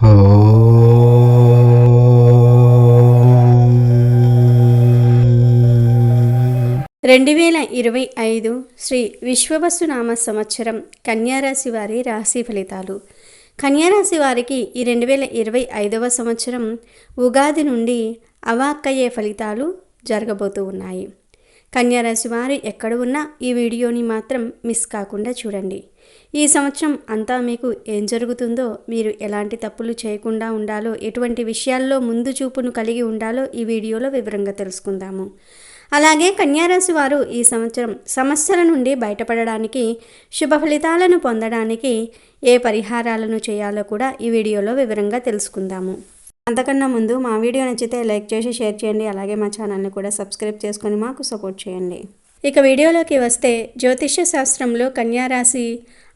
రెండు వేల ఇరవై ఐదు శ్రీ విశ్వవసునామ సంవత్సరం కన్యారాశి వారి రాశి ఫలితాలు. కన్యారాశి వారికి ఈ రెండు వేల ఇరవై ఐదవ సంవత్సరం ఉగాది నుండి అవాక్కయ్యే ఫలితాలు జరగబోతూ ఉన్నాయి. కన్యారాశి వారు ఎక్కడ ఉన్నా ఈ వీడియోని మాత్రం మిస్ కాకుండా చూడండి. ఈ సంవత్సరం అంతా మీకు ఏం జరుగుతుందో మీరు ఎలాంటి తప్పులు చేయకుండా ఉండాలో ఎటువంటి విషయాల్లో ముందు చూపును కలిగి ఉండాలో ఈ వీడియోలో వివరంగా తెలుసుకుందాము. అలాగే కన్యారాశి వారు ఈ సంవత్సరం సమస్యల నుండి బయటపడడానికి శుభ ఫలితాలను పొందడానికి ఏ పరిహారాలను చేయాలో కూడా ఈ వీడియోలో వివరంగా తెలుసుకుందాము. అంతకన్నా ముందు మా వీడియో నచ్చితే లైక్ చేసి షేర్ చేయండి. అలాగే మా ఛానల్ని కూడా సబ్స్క్రైబ్ చేసుకొని మాకు సపోర్ట్ చేయండి. ఇక వీడియోలోకి వస్తే జ్యోతిష్య శాస్త్రంలో కన్యారాశి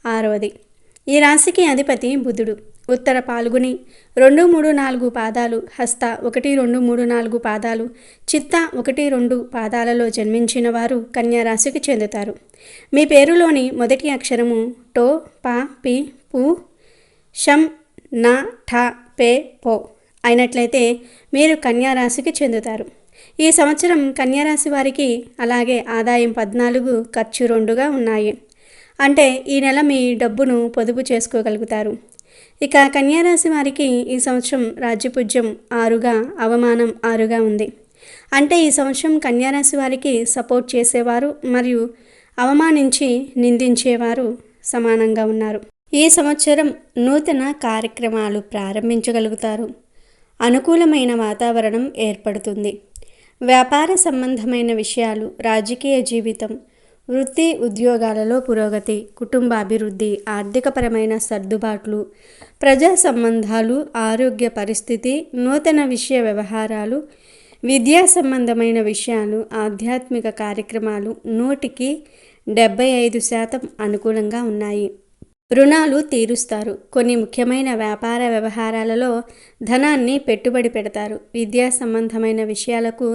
ఆరవది. ఈ రాశికి అధిపతి బుధుడు. ఉత్తర పాల్గొని. రెండు మూడు నాలుగు పాదాలు హస్త ఒకటి రెండు మూడు నాలుగు పాదాలు. చిత్త ఒకటి రెండు పాదాలలో జన్మించిన వారు కన్యారాశికి చెందుతారు. మీ పేరులోని మొదటి అక్షరము టో పా పి పు షం నా ఠ పే పో అయినట్లయితే మీరు కన్యారాశికి చెందుతారు. ఈ సంవత్సరం కన్యారాశి వారికి అలాగే ఆదాయం పద్నాలుగు ఖర్చు రెండుగా ఉన్నాయి. అంటే ఈ నెల మీ డబ్బును పొదుపు చేసుకోగలుగుతారు. ఇక కన్యారాశి వారికి ఈ సంవత్సరం రాజ్యపుజ్యం ఆరుగా అవమానం ఆరుగా ఉంది. అంటే ఈ సంవత్సరం కన్యారాశి వారికి సపోర్ట్ చేసేవారు మరియు అవమానించి నిందించేవారు సమానంగా ఉన్నారు. ఈ సంవత్సరం నూతన కార్యక్రమాలు ప్రారంభించగలుగుతారు. అనుకూలమైన వాతావరణం ఏర్పడుతుంది. వ్యాపార సంబంధమైన విషయాలు రాజకీయ జీవితం వృత్తి ఉద్యోగాలలో పురోగతి కుటుంబాభివృద్ధి ఆర్థికపరమైన సర్దుబాట్లు ప్రజా సంబంధాలు ఆరోగ్య పరిస్థితి నూతన విషయ వ్యవహారాలు విద్యా సంబంధమైన విషయాలు ఆధ్యాత్మిక కార్యక్రమాలు నూటికి డెబ్బై ఐదు శాతం అనుకూలంగా ఉన్నాయి. రుణాలు తీరుస్తారు. కొన్ని ముఖ్యమైన వ్యాపార వ్యవహారాలలో ధనాన్ని పెట్టుబడి పెడతారు. విద్యా సంబంధమైన విషయాలకు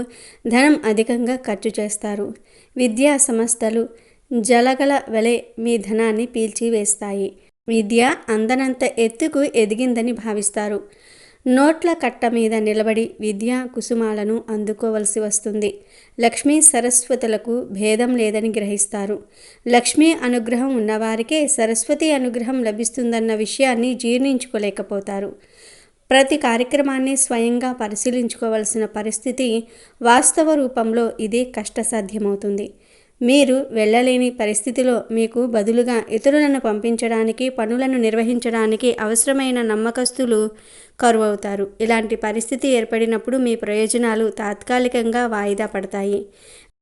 ధనం అధికంగా ఖర్చు చేస్తారు. విద్యా సంస్థలు జలగల వలె మీ ధనాన్ని పీల్చివేస్తాయి. విద్య అందనంత ఎత్తుకు ఎదిగిందని భావిస్తారు. నోట్ల కట్ట మీద నిలబడి విద్యా కుసుమాలను అందుకోవలసి వస్తుంది. లక్ష్మీ సరస్వతులకు భేదం లేదని గ్రహిస్తారు. లక్ష్మీ అనుగ్రహం ఉన్నవారికే సరస్వతి అనుగ్రహం లభిస్తుందన్న విషయాన్ని జీర్ణించుకోలేకపోతారు. ప్రతి కార్యక్రమాన్ని స్వయంగా పరిశీలించుకోవలసిన పరిస్థితి వాస్తవ రూపంలో ఇది కష్టసాధ్యమవుతుంది. మీరు వెళ్ళలేని పరిస్థితిలో మీకు బదులుగా ఇతరులను పంపించడానికి పనులను నిర్వహించడానికి అవసరమైన నమ్మకస్తులు కరువవుతారు. ఇలాంటి పరిస్థితి ఏర్పడినప్పుడు మీ ప్రయోజనాలు తాత్కాలికంగా వాయిదా పడతాయి.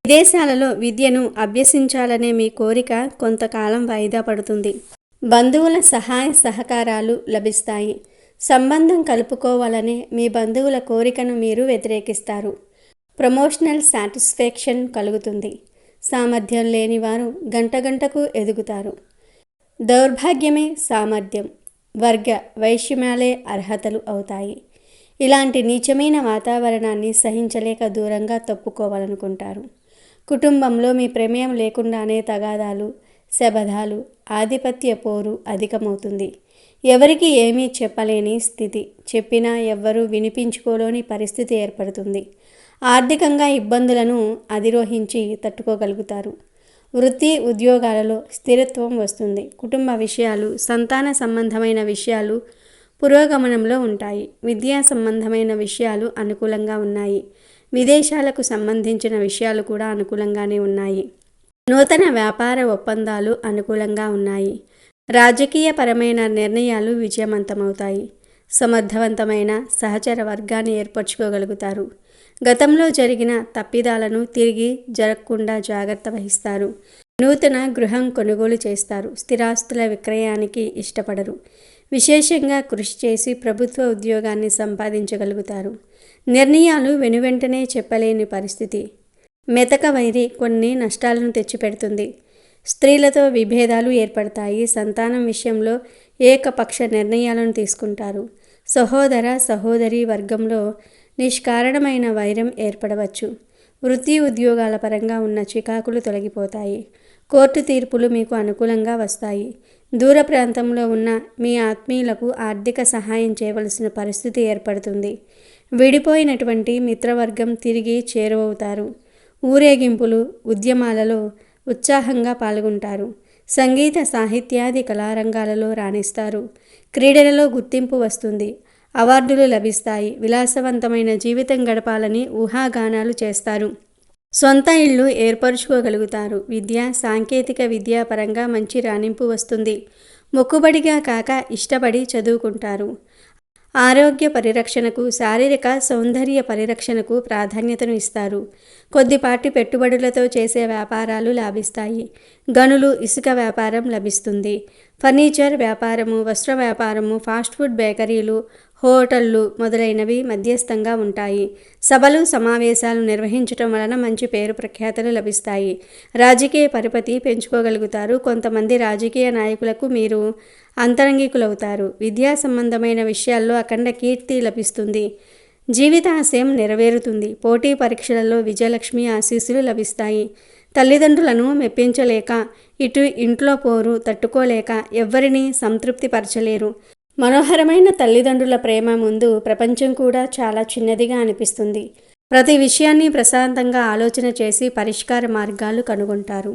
విదేశాలలో విద్యను అభ్యసించాలనే మీ కోరిక కొంతకాలం వాయిదా పడుతుంది. బంధువుల సహాయ సహకారాలు లభిస్తాయి. సంబంధం కలుపుకోవాలనే మీ బంధువుల కోరికను మీరు వ్యతిరేకిస్తారు. ప్రమోషనల్ సాటిస్ఫాక్షన్ కలుగుతుంది. సామర్థ్యం లేనివారు గంట గంటకు ఎదుగుతారు. దౌర్భాగ్యమే సామర్థ్యం. వర్గ వైషమ్యాలే అర్హతలు అవుతాయి. ఇలాంటి నీచమైన వాతావరణాన్ని సహించలేక దూరంగా తప్పుకోవాలనుకుంటారు. కుటుంబంలో మీ ప్రమేయం లేకుండానే తగాదాలు శబధాలు ఆధిపత్య పోరు అధికమవుతుంది. ఎవరికి ఏమీ చెప్పలేని స్థితి. చెప్పినా ఎవ్వరూ వినిపించుకోలేని పరిస్థితి ఏర్పడుతుంది. ఆర్థికంగా ఇబ్బందులను అధిరోహించి తట్టుకోగలుగుతారు. వృత్తి ఉద్యోగాలలో స్థిరత్వం వస్తుంది. కుటుంబ విషయాలు సంతాన సంబంధమైన విషయాలు పురోగమనంలో ఉంటాయి. విద్యా సంబంధమైన విషయాలు అనుకూలంగా ఉన్నాయి. విదేశాలకు సంబంధించిన విషయాలు కూడా అనుకూలంగానే ఉన్నాయి. నూతన వ్యాపార ఒప్పందాలు అనుకూలంగా ఉన్నాయి. రాజకీయపరమైన నిర్ణయాలు విజయవంతమవుతాయి. సమర్థవంతమైన సహచర వర్గాన్ని ఏర్పరచుకోగలుగుతారు. గతంలో జరిగిన తప్పిదాలను తిరిగి జరగకుండా జాగ్రత్త వహిస్తారు. నూతన గృహం కొనుగోలు చేస్తారు. స్థిరాస్తుల విక్రయానికి ఇష్టపడరు. విశేషంగా కృషి చేసి ప్రభుత్వ ఉద్యోగాన్ని సంపాదించగలుగుతారు. నిర్ణయాలు వెనువెంటనే చెప్పలేని పరిస్థితి. మెతక వైరి కొన్ని నష్టాలను తెచ్చిపెడుతుంది. స్త్రీలతో విభేదాలు ఏర్పడతాయి. సంతానం విషయంలో ఏకపక్ష నిర్ణయాలను తీసుకుంటారు. సహోదర సహోదరి వర్గంలో నిష్కారణమైన వైరం ఏర్పడవచ్చు. వృత్తి ఉద్యోగాల పరంగా ఉన్న చికాకులు తొలగిపోతాయి. కోర్టు తీర్పులు మీకు అనుకూలంగా వస్తాయి. దూర ప్రాంతంలో ఉన్న మీ ఆత్మీయులకు ఆర్థిక సహాయం చేయవలసిన పరిస్థితి ఏర్పడుతుంది. విడిపోయినటువంటి మిత్రవర్గం తిరిగి చేరువవుతారు. ఊరేగింపులు ఉద్యమాలలో ఉత్సాహంగా పాల్గొంటారు. సంగీత సాహిత్యాది కళారంగాలలో రాణిస్తారు. క్రీడలలో గుర్తింపు వస్తుంది. అవార్డులు లభిస్తాయి. విలాసవంతమైన జీవితం గడపాలని ఊహాగానాలు చేస్తారు. సొంత ఇల్లు ఏర్పరుచుకోగలుగుతారు. విద్య సాంకేతిక విద్యా పరంగా మంచి రాణింపు వస్తుంది. మొక్కుబడిగా కాక ఇష్టపడి చదువుకుంటారు. ఆరోగ్య పరిరక్షణకు శారీరక సౌందర్య పరిరక్షణకు ప్రాధాన్యతను ఇస్తారు. కొద్దిపాటి పెట్టుబడులతో చేసే వ్యాపారాలు లాభిస్తాయి. గనులు ఇసుక వ్యాపారం లభిస్తుంది. ఫర్నిచర్ వ్యాపారము వస్త్ర వ్యాపారము ఫాస్ట్ ఫుడ్ బేకరీలు హోటళ్ళు మొదలైనవి మధ్యస్థంగా ఉంటాయి. సభలు సమావేశాలు నిర్వహించటం వలన మంచి పేరు ప్రఖ్యాతలు లభిస్తాయి. రాజకీయ పరిపతి పెంచుకోగలుగుతారు. కొంతమంది రాజకీయ నాయకులకు మీరు అంతరంగికులవుతారు. విద్యా సంబంధమైన విషయాల్లో అఖండ కీర్తి లభిస్తుంది. జీవితాశయం నెరవేరుతుంది. పోటీ పరీక్షలలో విజయలక్ష్మి ఆశీస్సులు లభిస్తాయి. తల్లిదండ్రులను మెప్పించలేక ఇటు ఇంట్లో పోరు తట్టుకోలేక ఎవ్వరినీ సంతృప్తిపరచలేరు. మనోహరమైన తల్లిదండ్రుల ప్రేమ ముందు ప్రపంచం కూడా చాలా చిన్నదిగా అనిపిస్తుంది. ప్రతి విషయాన్ని ప్రశాంతంగా ఆలోచన చేసి పరిష్కార మార్గాలు కనుగొంటారు.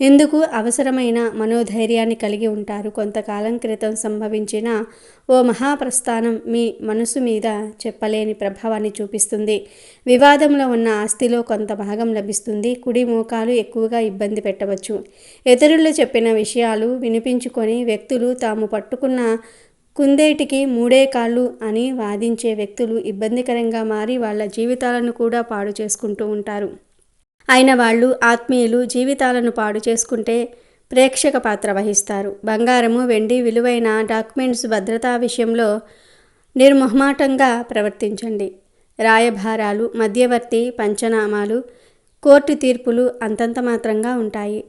ఇందుకు అవసరమైన మనోధైర్యాన్ని కలిగి ఉంటారు? కొంతకాలం క్రితం సంభవించిన ఓ మహాప్రస్థానం మీ మనసు మీద చెప్పలేని ప్రభావాన్ని చూపిస్తుంది. వివాదంలో ఉన్న ఆస్తిలో కొంత భాగం లభిస్తుంది. కుడి మోకాలు ఎక్కువగా ఇబ్బంది పెట్టవచ్చు. ఇతరులు చెప్పిన విషయాలు వినిపించుకొని వ్యక్తులు తాము పట్టుకున్న కుందేటికి మూడే కాళ్ళు అని వాదించే వ్యక్తులు ఇబ్బందికరంగా మారి వాళ్ళ జీవితాలను కూడా పాడు చేసుకుంటూ ఉంటారు. అయిన వాళ్ళు ఆత్మీయులు జీవితాలను పాడు చేసుకుంటే ప్రేక్షక పాత్ర వహిస్తారు. బంగారము వెండి విలువైన డాక్యుమెంట్స్ భద్రతా విషయంలో నిర్మొహమాటంగా ప్రవర్తించండి. రాయభారాలు మధ్యవర్తి పంచనామాలు కోర్టు తీర్పులు అంతంత మాత్రంగా ఉంటాయి.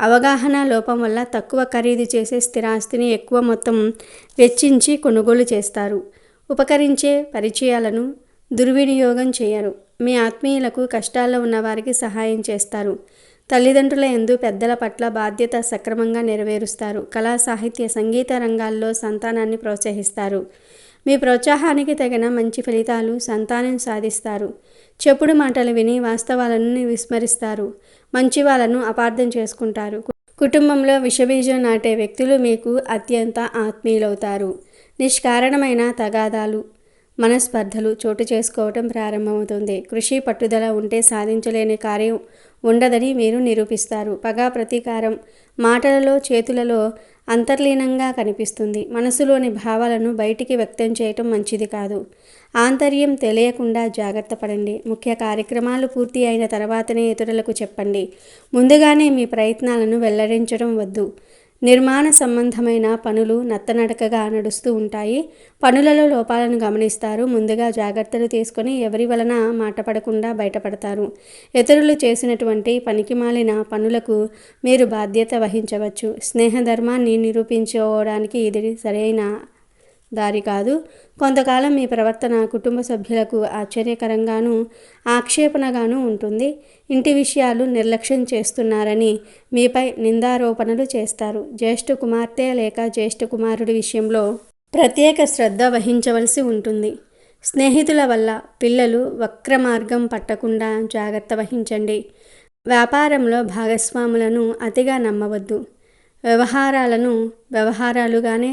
అవగాహన లోపం వల్ల తక్కువ ఖరీదు చేసే స్థిరాస్తిని ఎక్కువ మొత్తం వెచ్చించి కొనుగోలు చేస్తారు. ఉపకరించే పరిచయాలను దుర్వినియోగం చేయరు. మీ ఆత్మీయులకు కష్టాల్లో ఉన్నవారికి సహాయం చేస్తారు. తల్లిదండ్రుల ఎందు పెద్దల పట్ల బాధ్యత సక్రమంగా నెరవేరుస్తారు. కళా సాహిత్య సంగీత రంగాల్లో సంతానాన్ని ప్రోత్సహిస్తారు. మీ ప్రోత్సాహానికి తగిన మంచి ఫలితాలు సంతానం సాధిస్తారు. చెప్పుడు మాటలు విని వాస్తవాలను విస్మరిస్తారు. మంచి వాళ్ళను అపార్థం చేసుకుంటారు. కుటుంబంలో విషబీజం నాటే వ్యక్తులు మీకు అత్యంత ఆత్మీయులవుతారు. నిష్కారణమైన తగాదాలు మనస్పర్ధలు చోటు చేసుకోవటం ప్రారంభమవుతుంది. కృషి పట్టుదల ఉంటే సాధించలేని కార్యం ఉండదని మీరు నిరూపిస్తారు. పగా ప్రతీకారం మాటలలో చేతులలో అంతర్లీనంగా కనిపిస్తుంది. మనసులోని భావాలను బయటికి వ్యక్తం చేయటం మంచిది కాదు. ఆంతర్యం తెలియకుండా జాగ్రత్త పడండి. ముఖ్య కార్యక్రమాలు పూర్తి అయిన తర్వాతనే ఇతరులకు చెప్పండి. ముందుగానే మీ ప్రయత్నాలను వెల్లడించడం వద్దు. నిర్మాణ సంబంధమైన పనులు నత్తనడకగా నడుస్తూ ఉంటాయి. పనులలో లోపాలను గమనిస్తారు. ముందుగా జాగ్రత్తలు తీసుకొని ఎవరి వలన మాట పడకుండా బయటపడతారు. ఇతరులు చేసినటువంటి పనికి మాలిన పనులకు మీరు బాధ్యత వహించవచ్చు. స్నేహధర్మాన్ని నిరూపించుకోవడానికి ఇది సరైన దారి కాదు. కొంతకాలం మీ ప్రవర్తన కుటుంబ సభ్యులకు ఆశ్చర్యకరంగానూ ఆక్షేపణగానూ ఉంటుంది. ఇంటి విషయాలు నిర్లక్ష్యం చేస్తున్నారని మీపై నిందారోపణలు చేస్తారు. జ్యేష్ఠ కుమార్తె లేక జ్యేష్ఠ కుమారుడి విషయంలో ప్రత్యేక శ్రద్ధ వహించవలసి ఉంటుంది. స్నేహితుల వల్ల పిల్లలు వక్ర మార్గం పట్టకుండా జాగ్రత్త వహించండి. వ్యాపారంలో భాగస్వాములను అతిగా నమ్మవద్దు. వ్యవహారాలను వ్యవహారాలుగానే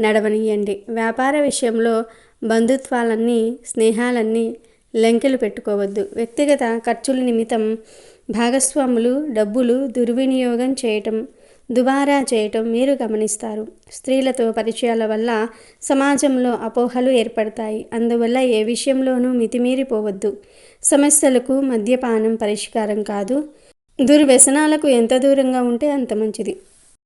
నడవనీయండి. వ్యాపార విషయంలో బంధుత్వాలన్నీ స్నేహాలన్నీ లెంకెలు పెట్టుకోవద్దు. వ్యక్తిగత ఖర్చుల నిమిత్తం భాగస్వాములు డబ్బులు దుర్వినియోగం చేయటం దుబారా చేయటం మీరు గమనిస్తారు. స్త్రీలతో పరిచయాల వల్ల సమాజంలో అపోహలు ఏర్పడతాయి. అందువల్ల ఏ విషయంలోనూ మితిమీరిపోవద్దు. సమస్యలకు మద్యపానం పరిష్కారం కాదు. దుర్వ్యసనాలకు ఎంత దూరంగా ఉంటే అంత మంచిది.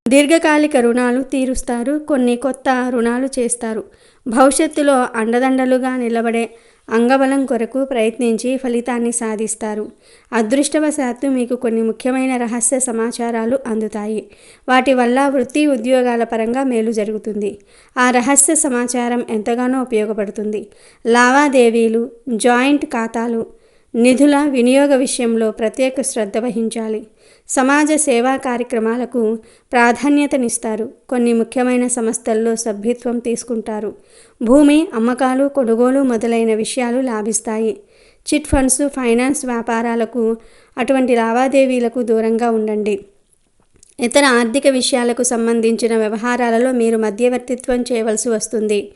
దీర్ఘకాలిక రుణాలు తీరుస్తారు. కొన్ని కొత్త రుణాలు చేస్తారు. భవిష్యత్తులో అండదండలుగా నిలబడే అంగబలం కొరకు ప్రయత్నించి ఫలితాన్ని సాధిస్తారు. అదృష్టవశాత్తు మీకు కొన్ని ముఖ్యమైన రహస్య సమాచారాలు అందుతాయి. వాటి వల్ల వృత్తి ఉద్యోగాల పరంగా మేలు జరుగుతుంది. ఆ రహస్య సమాచారం ఎంతగానో ఉపయోగపడుతుంది. లావాదేవీలు జాయింట్ ఖాతాలు నిధుల వినియోగ విషయంలో ప్రత్యేక శ్రద్ధ వహించాలి. సమాజ సేవా కార్యక్రమాలకు ప్రాధాన్యతనిస్తారు. కొన్ని ముఖ్యమైన సంస్థల్లో సభ్యత్వం తీసుకుంటారు. భూమి అమ్మకాలు కొనుగోలు మొదలైన విషయాలు లాభిస్తాయి. చిట్ ఫండ్స్ ఫైనాన్స్ వ్యాపారాలకు అటువంటి లావాదేవీలకు దూరంగా ఉండండి. ఇతర ఆర్థిక విషయాలకు సంబంధించిన వ్యవహారాలలో మీరు మధ్యవర్తిత్వం చేయవలసి వస్తుంది.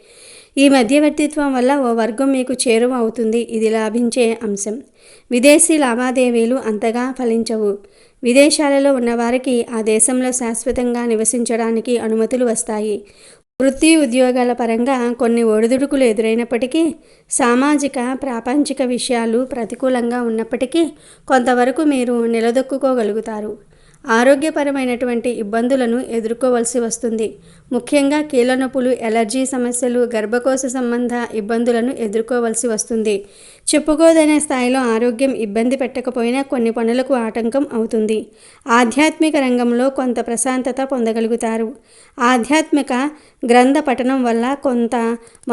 ఈ మధ్యవర్తిత్వం వల్ల ఓ వర్గం మీకు చేరువ అవుతుంది. ఇది లాభించే అంశం. విదేశీ లావాదేవీలు అంతగా ఫలించవు. విదేశాలలో ఉన్నవారికి ఆ దేశంలో శాశ్వతంగా నివసించడానికి అనుమతులు వస్తాయి. వృత్తి ఉద్యోగాల పరంగా కొన్ని ఒడిదుడుకులు ఎదురైనప్పటికీ సామాజిక ప్రాపంచిక విషయాలు ప్రతికూలంగా ఉన్నప్పటికీ కొంతవరకు మీరు నిలదొక్కుకోగలుగుతారు. ఆరోగ్యపరమైనటువంటి ఇబ్బందులను ఎదుర్కోవలసి వస్తుంది. ముఖ్యంగా కీళ్ళ నొప్పులు ఎలర్జీ సమస్యలు గర్భకోశ సంబంధ ఇబ్బందులను ఎదుర్కోవలసి వస్తుంది. చెప్పుకోదనే స్థాయిలో ఆరోగ్యం ఇబ్బంది పెట్టకపోయినా కొన్ని పనులకు ఆటంకం అవుతుంది. ఆధ్యాత్మిక రంగంలో కొంత ప్రశాంతత పొందగలుగుతారు. ఆధ్యాత్మిక గ్రంథ పఠనం వల్ల కొంత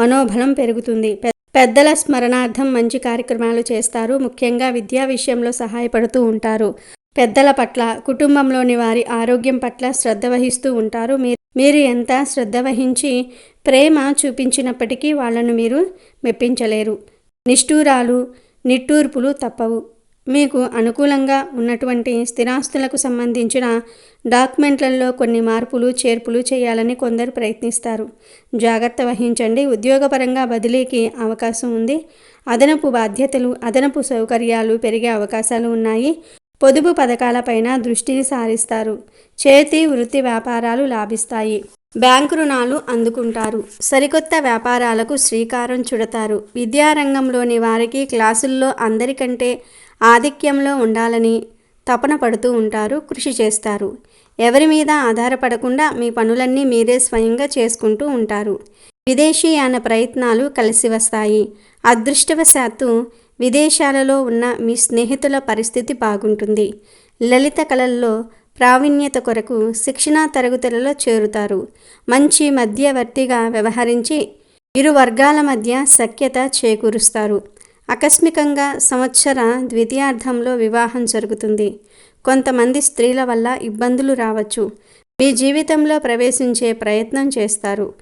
మనోబలం పెరుగుతుంది. పెద్దల స్మరణార్థం మంచి కార్యక్రమాలు చేస్తారు. ముఖ్యంగా విద్యా విషయంలో సహాయపడుతూ ఉంటారు. పెద్దల పట్ల కుటుంబంలోని వారి ఆరోగ్యం పట్ల శ్రద్ధ వహిస్తూ ఉంటారు. మీరు మీరు ఎంత శ్రద్ధ వహించి ప్రేమ చూపించినప్పటికీ వాళ్ళను మీరు మెప్పించలేరు. నిష్ఠూరాలు నిట్టూర్పులు తప్పవు. మీకు అనుకూలంగా ఉన్నటువంటి స్థిరాస్తులకు సంబంధించిన డాక్యుమెంట్లలో కొన్ని మార్పులు చేర్పులు చేయాలని కొందరు ప్రయత్నిస్తారు. జాగ్రత్త వహించండి. ఉద్యోగపరంగా బదిలీకి అవకాశం ఉంది. అదనపు బాధ్యతలు అదనపు సౌకర్యాలు పెరిగే అవకాశాలు ఉన్నాయి. పొదుపు పథకాలపైన దృష్టిని సారిస్తారు. చేతి వృత్తి వ్యాపారాలు లాభిస్తాయి. బ్యాంకు రుణాలు అందుకుంటారు. సరికొత్త వ్యాపారాలకు శ్రీకారం చుడతారు. విద్యారంగంలోని వారికి క్లాసుల్లో అందరికంటే ఆధిక్యంలో ఉండాలని తపన పడుతూ ఉంటారు కృషి చేస్తారు. ఎవరి మీద ఆధారపడకుండా మీ పనులన్నీ మీరే స్వయంగా చేసుకుంటూ ఉంటారు. విదేశీయాన ప్రయత్నాలు కలిసి వస్తాయి. అదృష్టవశాత్తు విదేశాలలో ఉన్న మీ స్నేహితుల పరిస్థితి బాగుంటుంది. లలిత కళల్లో ప్రావీణ్యత కొరకు శిక్షణా తరగతులలో చేరుతారు. మంచి మధ్యవర్తిగా వ్యవహరించి ఇరు వర్గాల మధ్య సఖ్యత చేకూరుస్తారు. ఆకస్మికంగా సంవత్సర ద్వితీయార్థంలో వివాహం జరుగుతుంది. కొంతమంది స్త్రీల వల్ల ఇబ్బందులు రావచ్చు. మీ జీవితంలో ప్రవేశించే ప్రయత్నం చేస్తారు.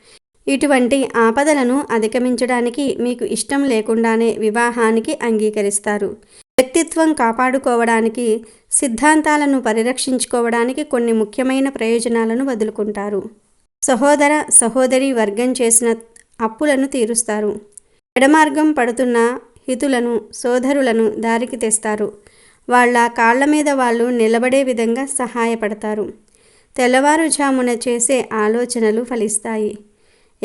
ఇటువంటి ఆపదలను అధిగమించడానికి మీకు ఇష్టం లేకుండానే వివాహానికి అంగీకరిస్తారు. వ్యక్తిత్వం కాపాడుకోవడానికి సిద్ధాంతాలను పరిరక్షించుకోవడానికి కొన్ని ముఖ్యమైన ప్రయోజనాలను వదులుకుంటారు. సహోదర సహోదరి వర్గం చేసిన అప్పులను తీరుస్తారు. ఎడమార్గం పడుతున్న హితులను సోదరులను దారికి తెస్తారు. వాళ్ళ కాళ్ళ మీద వాళ్ళు నిలబడే విధంగా సహాయపడతారు. తెల్లవారుజామున చేసే ఆలోచనలు ఫలిస్తాయి.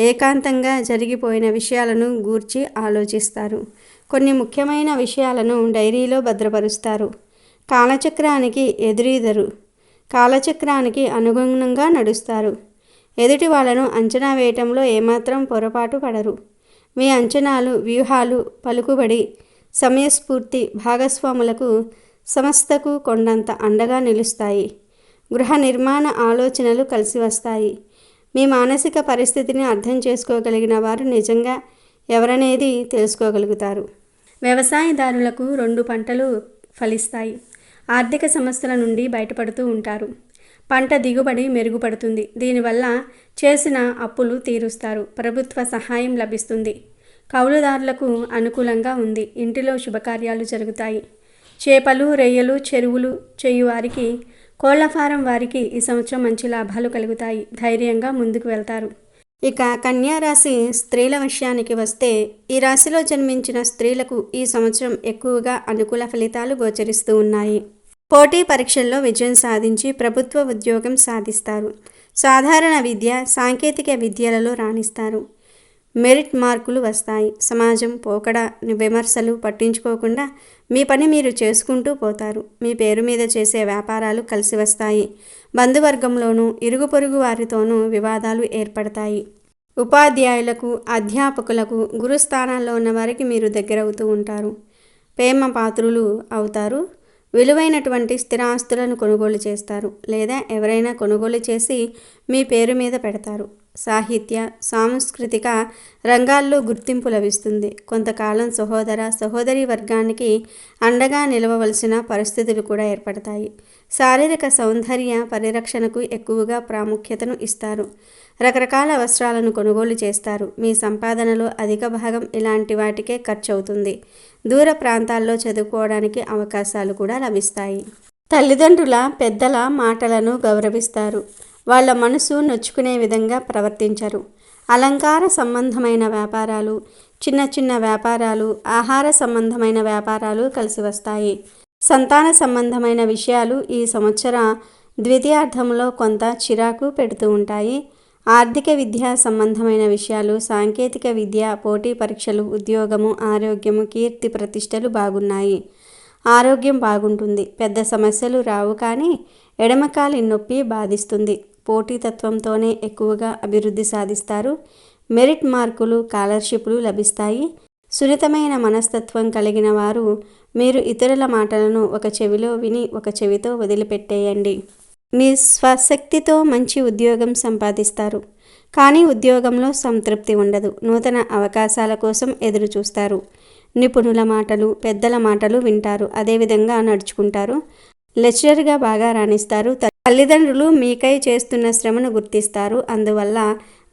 ఏకాంతంగా జరిగిపోయిన విషయాలను గూర్చి ఆలోచిస్తారు. కొన్ని ముఖ్యమైన విషయాలను డైరీలో భద్రపరుస్తారు. కాలచక్రానికి ఎదురీదరు. కాలచక్రానికి అనుగుణంగా నడుస్తారు. ఎదుటి వాళ్ళను అంచనా వేయటంలో ఏమాత్రం పొరపాటు పడరు. మీ అంచనాలు వ్యూహాలు పలుకుబడి సమయస్ఫూర్తి భాగస్వాములకు సంస్థకు కొండంత అండగా నిలుస్తాయి. గృహ నిర్మాణ ఆలోచనలు కలిసి వస్తాయి మీ మానసిక పరిస్థితిని అర్థం చేసుకోగలిగిన వారు నిజంగా ఎవరనేది తెలుసుకోగలుగుతారు. వ్యవసాయదారులకు రెండు పంటలు ఫలిస్తాయి. ఆర్థిక సమస్యల నుండి బయటపడుతూ ఉంటారు. పంట దిగుబడి మెరుగుపడుతుంది. దీనివల్ల చేసిన అప్పులు తీరుస్తారు. ప్రభుత్వ సహాయం లభిస్తుంది. కౌలుదారులకు అనుకూలంగా ఉంది. ఇంటిలో శుభకార్యాలు జరుగుతాయి. చేపలు రొయ్యలు చెరువులు చేయువారికి కోళ్ళ ఫారం వారికి ఈ సంవత్సరం మంచి లాభాలు కలుగుతాయి. ధైర్యంగా ముందుకు వెళ్తారు. ఇక కన్యా రాశి స్త్రీల విషయానికి వస్తే ఈ రాశిలో జన్మించిన స్త్రీలకు ఈ సంవత్సరం ఎక్కువగా అనుకూల ఫలితాలు గోచరిస్తూ ఉన్నాయి. పోటీ పరీక్షల్లో విజయం సాధించి ప్రభుత్వ ఉద్యోగం సాధిస్తారు. సాధారణ విద్య సాంకేతిక విద్యలలో రాణిస్తారు. మెరిట్ మార్కులు వస్తాయి. సమాజం పోకడ విమర్శలు పట్టించుకోకుండా మీ పని మీరు చేసుకుంటూ పోతారు. మీ పేరు మీద చేసే వ్యాపారాలు కలిసి వస్తాయి. బంధువర్గంలోనూ ఇరుగు పొరుగు వారితోనూ వివాదాలు ఏర్పడతాయి. ఉపాధ్యాయులకు అధ్యాపకులకు గురుస్థానాల్లో ఉన్న వారికి మీరు దగ్గరవుతూ ఉంటారు. ప్రేమ పాత్రులు అవుతారు. విలువైనటువంటి స్థిరాస్తులను కొనుగోలు చేస్తారు. లేదా ఎవరైనా కొనుగోలు చేసి మీ పేరు మీద పెడతారు. సాహిత్య సాంస్కృతిక రంగాల్లో గుర్తింపు లభిస్తుంది. కొంతకాలం సహోదర సహోదరి వర్గానికి అండగా నిలవవలసిన పరిస్థితులు కూడా ఏర్పడతాయి. శారీరక సౌందర్య పరిరక్షణకు ఎక్కువగా ప్రాముఖ్యతను ఇస్తారు. రకరకాల వస్త్రాలను కొనుగోలు చేస్తారు. మీ సంపాదనలో అధిక భాగం ఇలాంటి వాటికే ఖర్చు అవుతుంది దూర ప్రాంతాల్లో చదువుకోవడానికి అవకాశాలు కూడా లభిస్తాయి. తల్లిదండ్రుల పెద్దల మాటలను గౌరవిస్తారు. వాళ్ళ మనసు నొచ్చుకునే విధంగా ప్రవర్తించరు. అలంకార సంబంధమైన వ్యాపారాలు చిన్న చిన్న వ్యాపారాలు ఆహార సంబంధమైన వ్యాపారాలు కలిసి వస్తాయి. సంతాన సంబంధమైన విషయాలు ఈ సంవత్సర ద్వితీయార్థంలో కొంత చిరాకు పెడుతూ ఉంటాయి. ఆర్థిక విద్య సంబంధమైన విషయాలు సాంకేతిక విద్య పోటీ పరీక్షలు ఉద్యోగము ఆరోగ్యము కీర్తి ప్రతిష్టలు బాగున్నాయి. ఆరోగ్యం బాగుంటుంది. పెద్ద సమస్యలు రావు కానీ ఎడమకాలి నొప్పి బాధిస్తుంది. పోటీతత్వంతోనే ఎక్కువగా అభివృద్ధి సాధిస్తారు. మెరిట్ మార్కులు స్కాలర్షిప్లు లభిస్తాయి. సున్నితమైన మనస్తత్వం కలిగిన వారు మీరు ఇతరుల మాటలను ఒక చెవిలో విని ఒక చెవితో వదిలిపెట్టేయండి. మీ స్వశక్తితో మంచి ఉద్యోగం సంపాదిస్తారు. కానీ ఉద్యోగంలో సంతృప్తి ఉండదు. నూతన అవకాశాల కోసం ఎదురు చూస్తారు నిపుణుల మాటలు పెద్దల మాటలు వింటారు. అదేవిధంగా నడుచుకుంటారు. లెక్చరర్గా బాగా రాణిస్తారు. తల్లిదండ్రులు మీకై చేస్తున్న శ్రమను గుర్తిస్తారు. అందువల్ల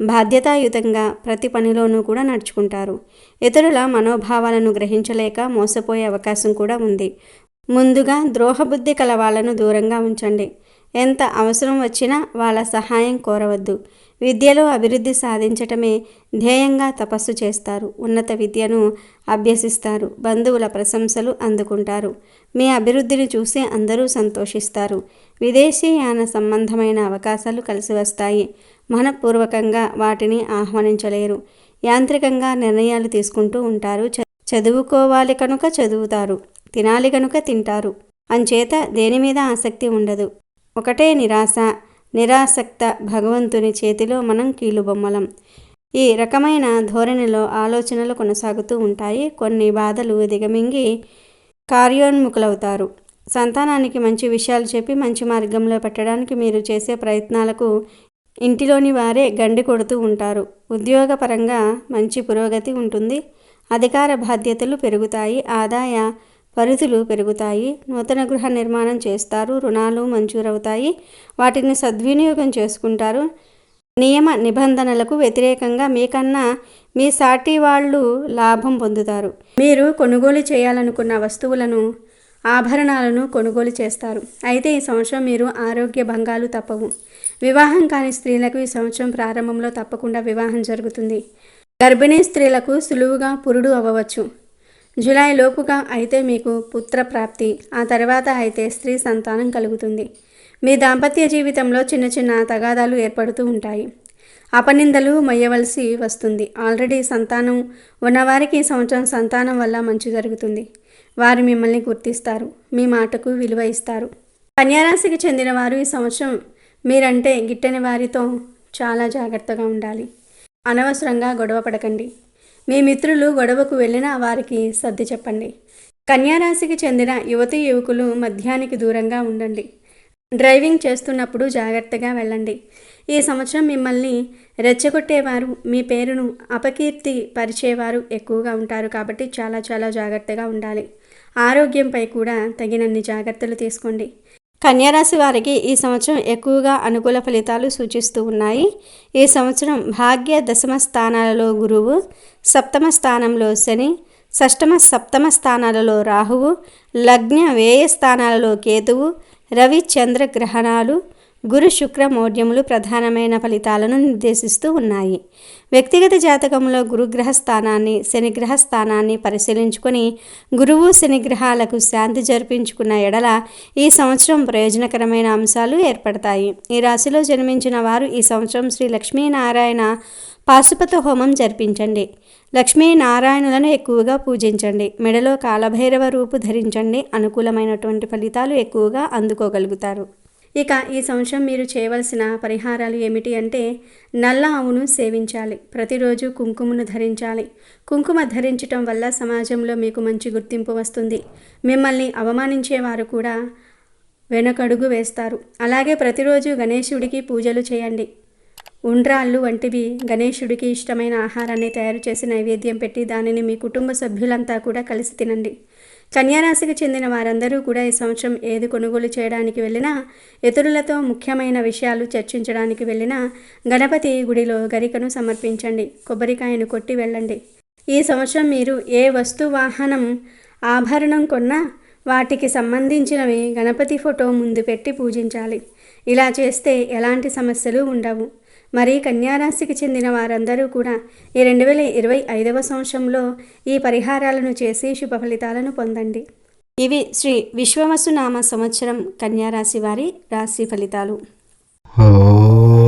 బాధ్యతాయుతంగా ప్రతి పనిలోనూ కూడా నడుచుకుంటారు. ఇతరుల మనోభావాలను గ్రహించలేక మోసపోయే అవకాశం కూడా ఉంది. ముందుగా ద్రోహబుద్ధి కల వాళ్ళను దూరంగా ఉంచండి. ఎంత అవసరం వచ్చినా వాళ్ళ సహాయం కోరవద్దు. విద్యలో అభివృద్ధి సాధించటమే ధ్యేయంగా తపస్సు చేస్తారు. ఉన్నత విద్యను అభ్యసిస్తారు. బంధువుల ప్రశంసలు అందుకుంటారు. మీ అభివృద్ధిని చూసి అందరూ సంతోషిస్తారు. విదేశీయాన సంబంధమైన అవకాశాలు కలిసి వస్తాయి. మనపూర్వకంగా వాటిని ఆహ్వానించలేరు. యాంత్రికంగా నిర్ణయాలు తీసుకుంటూ ఉంటారు. చదువుకోవాలి కనుక చదువుతారు. తినాలి కనుక తింటారు. అంచేత దేని మీద ఆసక్తి ఉండదు. ఒకటే నిరాశ నిరాసక్త భగవంతుని చేతిలో మనం కీలుబొమ్మలం ఈ రకమైన ధోరణిలో ఆలోచనలు కొనసాగుతూ ఉంటాయి. కొన్ని బాధలు దిగమింగి కార్యోన్ముఖులవుతారు. సంతానానికి మంచి విషయాలు చెప్పి మంచి మార్గంలో పెట్టడానికి మీరు చేసే ప్రయత్నాలకు ఇంటిలోని వారే గండి కొడుతూ ఉంటారు. ఉద్యోగపరంగా మంచి పురోగతి ఉంటుంది. అధికార బాధ్యతలు పెరుగుతాయి. ఆదాయ పరిధులు పెరుగుతాయి నూతన గృహ నిర్మాణం చేస్తారు రుణాలు మంజూరవుతాయి వాటిని సద్వినియోగం చేసుకుంటారు. నియమ నిబంధనలకు వ్యతిరేకంగా మీకన్నా మీ సాటి వాళ్ళు లాభం పొందుతారు. మీరు కొనుగోలు చేయాలనుకున్న వస్తువులను ఆభరణాలను కొనుగోలు చేస్తారు. అయితే ఈ సంవత్సరం మీరు ఆరోగ్య భంగాలు తప్పవు. వివాహం కాని స్త్రీలకు ఈ సంవత్సరం ప్రారంభంలో తప్పకుండా వివాహం జరుగుతుంది. గర్భిణీ స్త్రీలకు సులువుగా పురుడు అవ్వవచ్చు. జూలై లోపుగా అయితే మీకు పుత్ర ప్రాప్తి ఆ తర్వాత అయితే స్త్రీ సంతానం కలుగుతుంది. మీ దాంపత్య జీవితంలో చిన్న చిన్న తగాదాలు ఏర్పడుతూ ఉంటాయి. అపనిందలు మొయ్యవలసి వస్తుంది. ఆల్రెడీ సంతానం ఉన్నవారికి ఈ సంవత్సరం సంతానం వల్ల మంచి జరుగుతుంది. వారు మిమ్మల్ని గుర్తిస్తారు. మీ మాటకు విలువ ఇస్తారు. కన్యారాశికి చెందిన వారు ఈ సంవత్సరం మీరంటే గిట్టని వారితో చాలా జాగ్రత్తగా ఉండాలి. అనవసరంగా గొడవ పడకండి. మీ మిత్రులు గొడవకు వెళ్ళినా వారికి సర్ది చెప్పండి. కన్యారాశికి చెందిన యువతి యువకులు మద్యానికి దూరంగా ఉండండి. డ్రైవింగ్ చేస్తున్నప్పుడు జాగ్రత్తగా వెళ్ళండి. ఈ సంవత్సరం మిమ్మల్ని రెచ్చగొట్టేవారు మీ పేరును అపకీర్తి పరిచేవారు ఎక్కువగా ఉంటారు కాబట్టి చాలా చాలా జాగ్రత్తగా ఉండాలి. ఆరోగ్యంపై కూడా తగినన్ని జాగ్రత్తలు తీసుకోండి. కన్యారాశి వారికి ఈ సంవత్సరం ఎక్కువగా అనుకూల ఫలితాలు సూచిస్తూ ఉన్నాయి. ఈ సంవత్సరం భాగ్య దశమ స్థానాలలో గురువు సప్తమ స్థానంలో శని షష్టమ సప్తమ స్థానాలలో రాహువు లగ్న వ్యయ స్థానాలలో కేతువు రవి చంద్ర గ్రహణాలు గురు శుక్ర మౌఢ్యములు ప్రధానమైన ఫలితాలను నిర్దేశిస్తూ ఉన్నాయి. వ్యక్తిగత జాతకంలో గురుగ్రహ స్థానాన్ని శనిగ్రహ స్థానాన్ని పరిశీలించుకొని గురువు శనిగ్రహాలకు శాంతి జరిపించుకున్న ఎడల ఈ సంవత్సరం ప్రయోజనకరమైన అంశాలు ఏర్పడతాయి. ఈ రాశిలో జన్మించిన వారు ఈ సంవత్సరం శ్రీ లక్ష్మీనారాయణ పాశుపత హోమం జరిపించండి. లక్ష్మీనారాయణులను ఎక్కువగా పూజించండి. మెడలో కాలభైరవ రూపు ధరించండి. అనుకూలమైనటువంటి ఫలితాలు ఎక్కువగా అందుకోగలుగుతారు. ఇక ఈ సంవత్సరం మీరు చేయవలసిన పరిహారాలు ఏమిటి అంటే నల్ల ఆవును సేవించాలి. ప్రతిరోజు కుంకుమను ధరించాలి. కుంకుమ ధరించటం వల్ల సమాజంలో మీకు మంచి గుర్తింపు వస్తుంది. మిమ్మల్ని అవమానించేవారు కూడా వెనకడుగు వేస్తారు. అలాగే ప్రతిరోజు గణేశుడికి పూజలు చేయండి. ఉండ్రాళ్ళు వంటివి గణేశుడికి ఇష్టమైన ఆహారాన్ని తయారు చేసి నైవేద్యం పెట్టి దానిని మీ కుటుంబ సభ్యులంతా కూడా కలిసి తినండి. కన్యారాశికి చెందిన వారందరూ కూడా ఈ సంవత్సరం ఏది కొనుగోలు చేయడానికి వెళ్ళినా ఇతరులతో ముఖ్యమైన విషయాలు చర్చించడానికి వెళ్ళినా గణపతి గుడిలో గరికను సమర్పించండి కొబ్బరికాయను కొట్టి వెళ్ళండి. ఈ సంవత్సరం మీరు ఏ వస్తు వాహనం ఆభరణం కొన్నా వాటికి సంబంధించినవి గణపతి ఫోటో ముందు పెట్టి పూజించాలి. ఇలా చేస్తే ఎలాంటి సమస్యలు ఉండవు. మరి కన్యారాశికి చెందిన వారందరూ కూడా ఈ రెండు వేల ఇరవై ఐదవ సంవత్సరంలో ఈ పరిహారాలను చేసి శుభ ఫలితాలను పొందండి. ఇవి శ్రీ విశ్వవసునామ సంవత్సరం కన్యారాశి వారి రాశి ఫలితాలు. ఓ